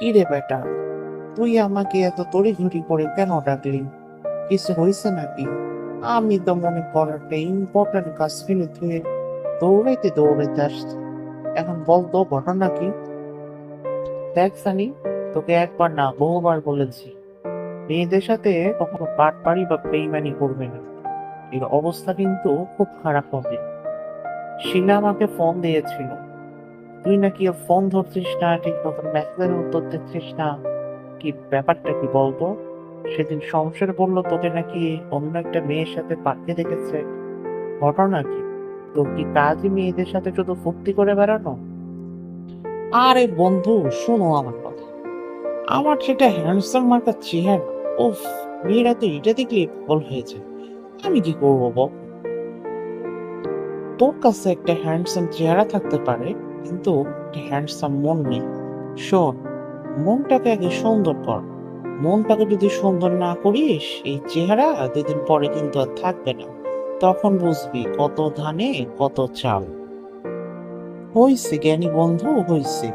কি রে বেটা? তুই আমাকে এত তড়িঘড়ি করে কেন ডাকলি? কিছু হয়েছে নাকি? আমি তো মনে কর একটা ইম্পর্টেন্ট কাজ ফেলে ধুয়ে দৌড়াইতে দৌড়াইতে আসছি। এখন বল তো, ঘটনা কি? দেখ সানি, তোকে একবার না বহুবার বলেছি, মেয়েদের সাথে কখনো পাট পাড়ি বা বেইমানি করবে না। এর অবস্থা কিন্তু খুব খারাপ হবে। শিলা আমাকে ফোন দিয়েছিল। তুই নাকি ফোন ধরছিস না, ঠিক মতন মেসেজের উত্তর দিচ্ছিস না? কি ব্যাপারটা কি বলতো? সেদিন সংসার বলল তোকে নাকি অন্য একটা মেয়ের সাথে পাঠিয়ে দেখেছে। ঘটনা কি? তোর কি কাজই মেয়েদের সাথে শুধু ফুর্তি করে বেড়ানো? আরে বন্ধু, শোনো আমার কথা। আমার সেটা হ্যান্ডসাম মার্কা চেহারা। ওফ মেয়েরা তো এটা দেখলে পাগল হয়েছে আমি কি করব বল? তোর কাছে একটা হ্যান্ডসাম চেহারা থাকতে পারে। কিন্তু হ্যান্ডসাম মন নেই। শোন, মনটাকে আগে সুন্দর কর। মনটাকে যদি সুন্দর না করিস, এই চেহারা দুদিন পরে কিন্তু আর থাকবে না। তখন বুঝবি কত ধানে, কত চাল। হইছে জ্ঞানী বন্ধু, হইছে।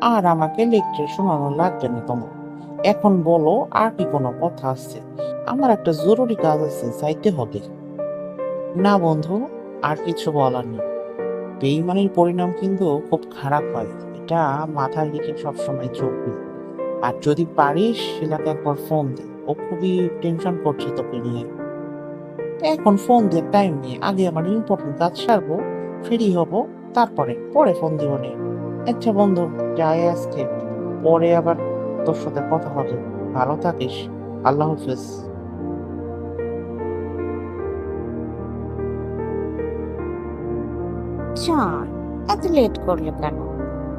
আর আমাকে লেকচার শোনানো লাগবে না তোমার। এখন বলো, আর কি কোনো কথা আছে? আমার একটা জরুরি কাজ আছে, যাইতে হবে। না বন্ধু, আর কিছু বলার নেই। বেইমানির পরিণাম কিন্তু খুব খারাপ হয়। এটা মাথায় রেখে সবসময় চলবে আর যদি পারিস শিলাকে একবার ফোন দে। ও খুবই টেনশন করছে তোকে নিয়ে। এখন ফোন দিয়ে টাইম নিয়ে। আগে আমার ইম্পর্টেন্ট কাজ সারবো ফ্রি হব, তারপরে, পরে ফোন দিব নে। আচ্ছা বন্ধু, যাই আজকে। পরে আবার তোর সাথে কথা হবে। ভালো থাকিস। আল্লাহ হাফেজ। চান এত লেট করলে কেন?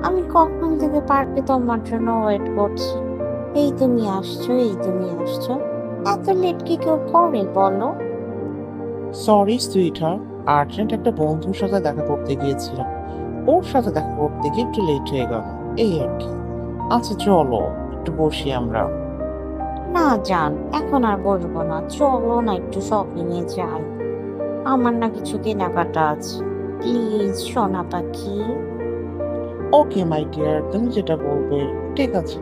আমি কখন থেকে পার্কে তোমার জন্য ওয়েট করছি? এই তুমি আসছো এই তুমি আসছো। এত লেট কি কেউ করে বলো? সরি সুইটার আর্জেন্ট একটা বন্ধুর সাথে দেখা করতে গিয়েছিলাম। ওর সাথে দেখা করতে গিয়ে একটু লেট হয়ে গেল। এই আর কি। আচ্ছা চলো একটু বসি আমরা। না যান এখন আর বসবো না। চলো না একটু শপিং এ যাই। আমার না কিছু কেনাকাটা আছে। প্লিজ, সোনা পাখি। ওকে, মাই ডিয়ার, তুমি যেটা বলবে, ঠিক আছে।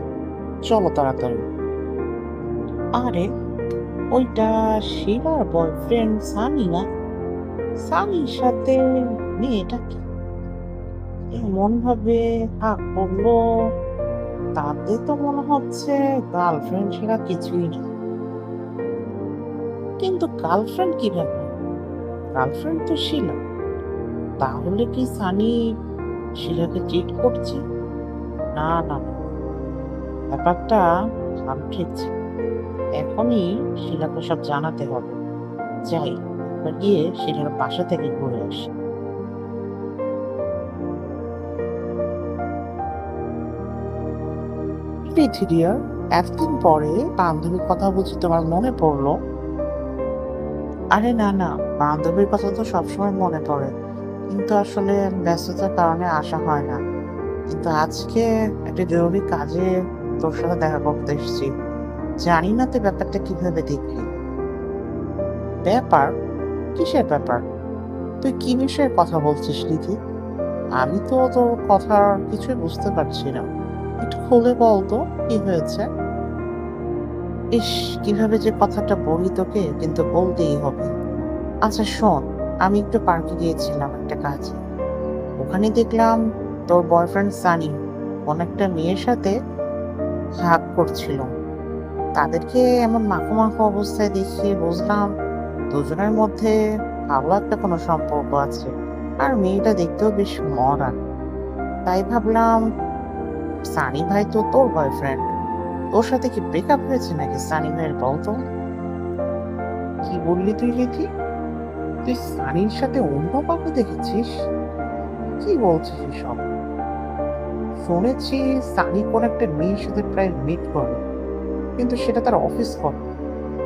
চলো তাড়াতাড়ি। আরে, ওইটা শিলার বয়ফ্রেন্ড সানি না? সানির সাথে মেয়েটা কি? এমন ভাবে হাক বলল তাতে তো মনে হচ্ছে গার্লফ্রেন্ড ছাড়া কিছুই না। কিন্তু গার্লফ্রেন্ড কি ব্যাপার গার্লফ্রেন্ড তো শিলা। তাহলে কি সানি শিলাকে চিট করছে? না না। ব্যাপারটা ভাব ঠেকছে এখনই শিলাকে সব জানাতে হবে। যাই একবার গিয়ে শিলার বাসা থেকে ঘুরে আসি। পৃথিবীর এতদিন পরে বান্ধবীর কথা বুঝি তোমার মনে পড়ল? আরে না না বান্ধবীর কথা তো সবসময় মনে পড়ে। কিন্তু আসলে ব্যস্ততার কারণে আসা হয় না। কিন্তু আজকে একটা জরুরি কাজে তোর সাথে দেখা করতে এসেছি। জানি না তুই ব্যাপারটা কীভাবে দেখবি ব্যাপার? কিসের ব্যাপার? তুই কি বিষয়ে কথা বলছিস লিখি আমি তো তোর কথা কিছুই বুঝতে পারছি না। একটু খুলে বল তো, কি হয়েছে? ইস, কীভাবে যে কথাটা বলি তোকে, কিন্তু বলতেই হবে। আচ্ছা শোন। আমি একটু পার্কে গিয়েছিলাম একটা কাজে। ওখানে দেখলাম তোর বয়ফ্রেন্ড সানি, কোন একটা মেয়ের সাথে হাগ করছিল। তাদেরকে এমন মাখো মাখো অবস্থায় দেখে বুঝলাম দুজনের মধ্যে ভালো একটা কোনো সম্পর্ক আছে আর মেয়েটা দেখতেও বেশ মডার্ন তাই ভাবলাম, সানি ভাই তো তোর বয়ফ্রেন্ড তোর সাথে কি ব্রেকআপ হয়েছে নাকি সানি ভাইয়ের বলতো কি বললি তুই লিখি তুই সানির সাথে অন্য কাউকে দেখেছিস? কি বলছিস এসব? শুনেছি সানি কোন একটা মেয়ের সাথে প্রায় মিট করে, কিন্তু সেটা তার অফিস কল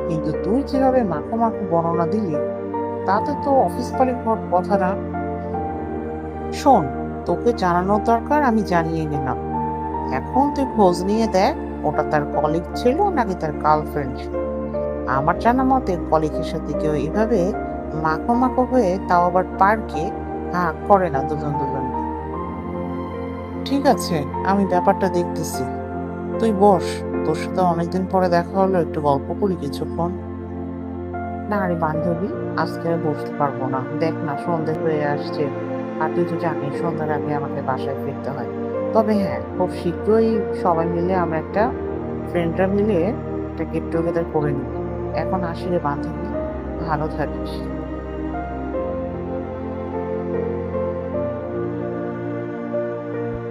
কিন্তু তুই যেভাবে মাখো মাখো বর্ণনা দিলি, তাতে তো অফিস কলিং হওয়ার কথা না। শোন, তোকে জানানোর দরকার আমি জানিয়ে নিলাম। এখন তুই খোঁজ নিয়ে দেখ, ওটা তার কলিগ ছিল নাকি তার গার্লফ্রেন্ড ছিল। আমার জানা মতে কলিগের সাথে কেউ এভাবে মাখো মাখো হয়ে তাও আবার পার্কে হ্যাঁ করে না দুজন দুজন। ঠিক আছে, আমি ব্যাপারটা দেখতেছি। তুই বস, তোর সাথে অনেকদিন পরে দেখা হলো, একটু গল্প করি কিছুক্ষণ। না রে বান্ধবী, আজকে বসতে পারব না। দেখ না, সন্ধে হয়ে আসছে। আর তুই তো জানিস, সন্ধ্যার আগে আমাকে বাসায় ফিরতে হয়। তবে হ্যাঁ খুব শীঘ্রই সবাই মিলে আমরা একটা ফ্রেন্ডরা মিলে একটা গেট টুগেদার করে নিই। এখন আসি রে বান্ধবী, ভালো থাকিস।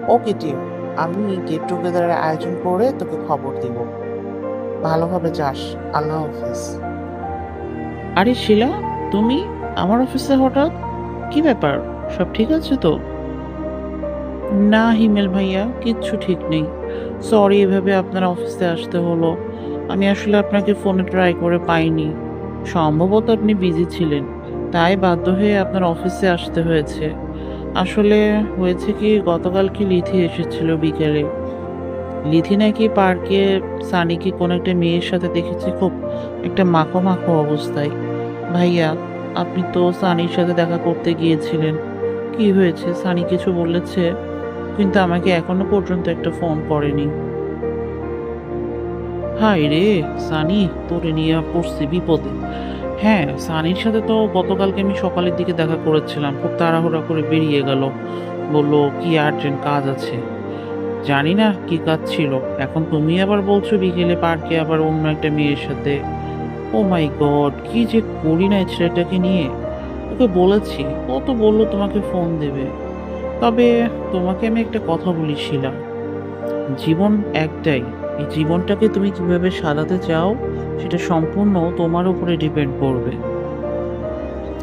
ওকে টিম আমি গেট টুগেদারের আয়োজন করে তোকে খবর দিব। ভালোভাবে যাস, আল্লাহ হাফিজ। আরে শিলা, তুমি আমার অফিসে হঠাৎ? কি ব্যাপার? সব ঠিক আছে তো? না হিমেল ভাইয়া, কিচ্ছু ঠিক নেই। সরি এভাবে আপনার অফিসে আসতে হলো। আমি আসলে আপনাকে ফোনে ট্রাই করে পাইনি। সম্ভবত আপনি বিজি ছিলেন। তাই বাধ্য হয়ে আপনার অফিসে আসতে হয়েছে। আসলে হয়েছে কি, গতকাল কি লিথি এসেছিল বিকেলে? লিথি নাকি পার্কে সানিকে কোনো একটা মেয়ের সাথে দেখেছি খুব একটা মাখো মাখো অবস্থায়। ভাইয়া, আপনি তো সানির সাথে দেখা করতে গিয়েছিলেন। কি হয়েছে? সানি কিছু বলেছে? কিন্তু আমাকে এখনও পর্যন্ত একটা ফোন করেনি। হাই রে, সানি, তোরে নিয়ে পড়ছি বিপদে। হ্যাঁ সানির সাথে তো গতকালকে আমি সকালের দিকে দেখা করেছিলাম। খুব তাড়াহুড়া করে বেরিয়ে গেল। বলল, কি আর্জেন্ট কাজ আছে? জানি না কি কাজ ছিল। এখন তুমি আবার বলছো বিকেলে পার্কে আবার অন্য একটা মেয়ের সাথে। ও মাই গড কি যে করি না ছেলেটাকে নিয়ে। ওকে বলেছি, ও তো বলল তোমাকে ফোন দেবে। তবে তোমাকে আমি একটা কথা বলেছিলাম। জীবন একটাই। এই জীবনটাকে তুমি কীভাবে সাজাতে চাও সেটা সম্পূর্ণ তোমার উপরে ডিপেন্ড করবে।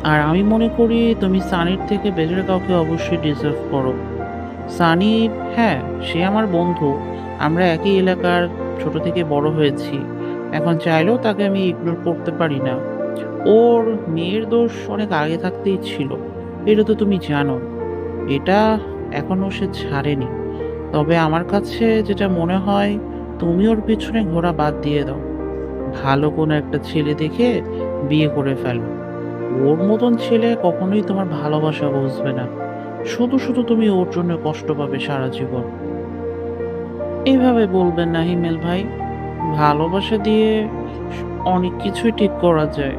আর আমি মনে করি তুমি সানির থেকে বেটার কাউকে অবশ্যই ডিজার্ভ করো। সানি হ্যাঁ সে আমার বন্ধু। আমরা একই এলাকার ছোট থেকে বড় হয়েছি। এখন চাইলেও তাকে আমি ইগনোর করতে পারি না। ওর মেয়ের দোষ অনেক আগে থাকতেই ছিল। এটা তো তুমি জানো। এটা এখনও সে ছাড়েনি। তবে আমার কাছে যেটা মনে হয়, তুমি ওর পিছনে ঘোরা বাদ দিয়ে দাও। ভালো কোনো একটা ছেলে দেখে বিয়ে করে ফেলো। ওর মতন ছেলে কখনোই তোমার ভালোবাসা বুঝবে না। শুধু শুধু তুমি ওর জন্য কষ্ট পাবে সারা জীবন। এইভাবে বলবেন না হিমেল ভাই। ভালোবাসা দিয়ে অনেক কিছুই ঠিক করা যায়।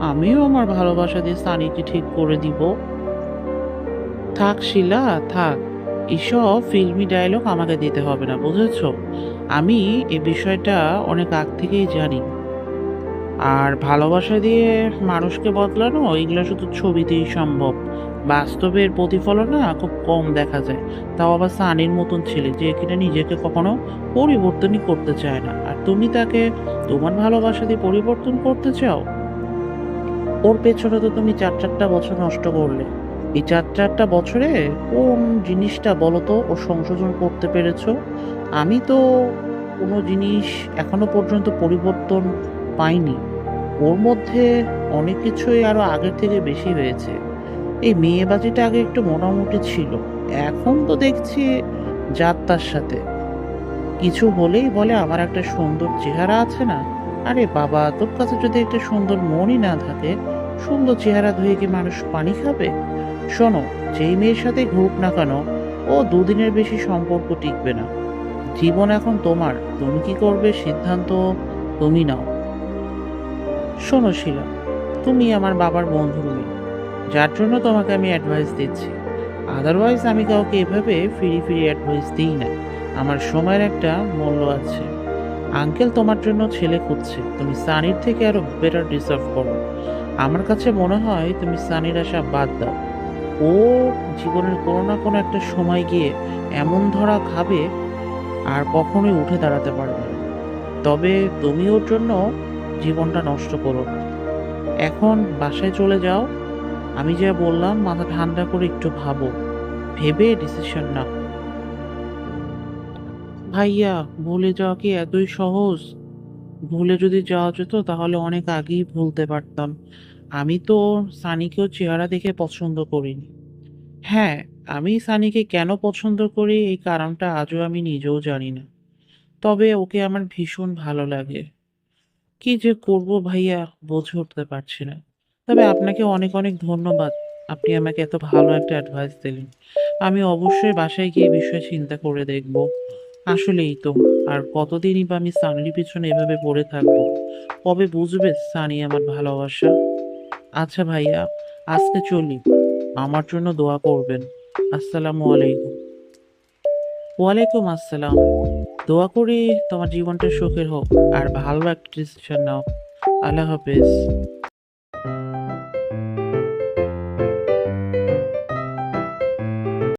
আমিও আমার ভালোবাসা দিয়ে সানিকে ঠিক করে দিব। থাক শিলা, থাক। এসব ফিল্মি ডায়লগ আমাকে দিতে হবে না, বুঝেছ? আমি এ বিষয়টা অনেক আগ থেকেই জানি। আর ভালোবাসা দিয়ে মানুষকে বদলানো, এগুলো শুধু ছবিতেই সম্ভব। বাস্তবের প্রতিফলন না খুব কম দেখা যায়। তাও আবার সানির মতন ছেলে, যে কিনা নিজেকে কখনো পরিবর্তনই করতে চায় না। আর তুমি তাকে তোমার ভালোবাসা দিয়ে পরিবর্তন করতে চাও? ওর পেছনে তো তুমি চার চারটা বছর নষ্ট করলে। এই চার চারটা বছরে কোন জিনিসটা বলো তো ও সংশোধন করতে পেরেছ? আমি তো কোনো জিনিস এখনও পর্যন্ত পরিবর্তন পাইনি। ওর মধ্যে অনেক কিছুই আরও আগের থেকে বেশি হয়েছে। এই মেয়েবাজিটা আগে একটু মোটামুটি ছিল। এখন তো দেখছি যাত্রার সাথে। কিছু হলেই বলে আমার একটা সুন্দর চেহারা আছে না? আরে বাবা, তোর কাছে যদি একটা সুন্দর মনই না থাকে, সুন্দর চেহারা ধুয়ে কি মানুষ পানি খাবে? শোনো, যেই মেয়ের সাথে ঘুরুক না কেন, ও দুদিনের বেশি সম্পর্ক টিকবে না। জীবন এখন তোমার, তুমি কি করবে সিদ্ধান্ত তুমি নাও। শোনো শিলা, তুমি আমার বাবার বন্ধু মেয়ে যার জন্য তোমাকে আমি অ্যাডভাইস দিচ্ছি। আদারওয়াইজ আমি কাউকে এভাবে ফিরি ফিরি অ্যাডভাইস দিই না। আমার সময়ের একটা মূল্য আছে। আঙ্কেল তোমার জন্য ছেলে খুঁজছে, তুমি সানির থেকে আরও বেটার ডিসার্ভ করো। আমার কাছে মনে হয় তুমি সানির আশা বাদ দাও। ও জীবনের কোনো না কোনো একটা সময় গিয়ে এমন ধরা খাবে আর কখনোই উঠে দাঁড়াতে পারবে তবে তুমি ওর জন্য জীবনটা নষ্ট করো এখন বাসায় চলে যাও। আমি যা বললাম, মাথা ঠান্ডা করে একটু ভাবো। ভেবে ডিসিশন না ভাইয়া, ভুলে যাওয়া কি এতই সহজ? ভুলে যদি যাওয়া যেত, তাহলে অনেক আগেই ভুলতে পারতাম। আমি তো সানিকেও চেহারা দেখে পছন্দ করিনি। হ্যাঁ আমি সানিকে কেন পছন্দ করি এই কারণটা আজও আমি নিজেও জানি না। তবে ওকে আমার ভীষণ ভালো লাগে। কি যে করব ভাইয়া, বোঝে উঠতে পারছি না। তবে আপনাকে অনেক অনেক ধন্যবাদ। আপনি আমাকে এত ভালো একটা অ্যাডভাইস দিলেন। আমি অবশ্যই বাসায় গিয়ে বিষয়ে চিন্তা করে দেখব। আসলেই তো, আর কতদিনই বা আমি সানির পিছনে এভাবে পড়ে থাকব? কবে বুঝবে সানি আমার ভালোবাসা? আচ্ছা ভাইয়া, আজকে চলি। আমার জন্য দোয়া করবেন। আসসালামু আলাইকুম। ওয়ালাইকুম আসসালাম। দোয়া করি তোমার জীবনটা সুখের হোক আর ভালো একটা ডিসিশন নাও। আল্লাহ হাফেজ।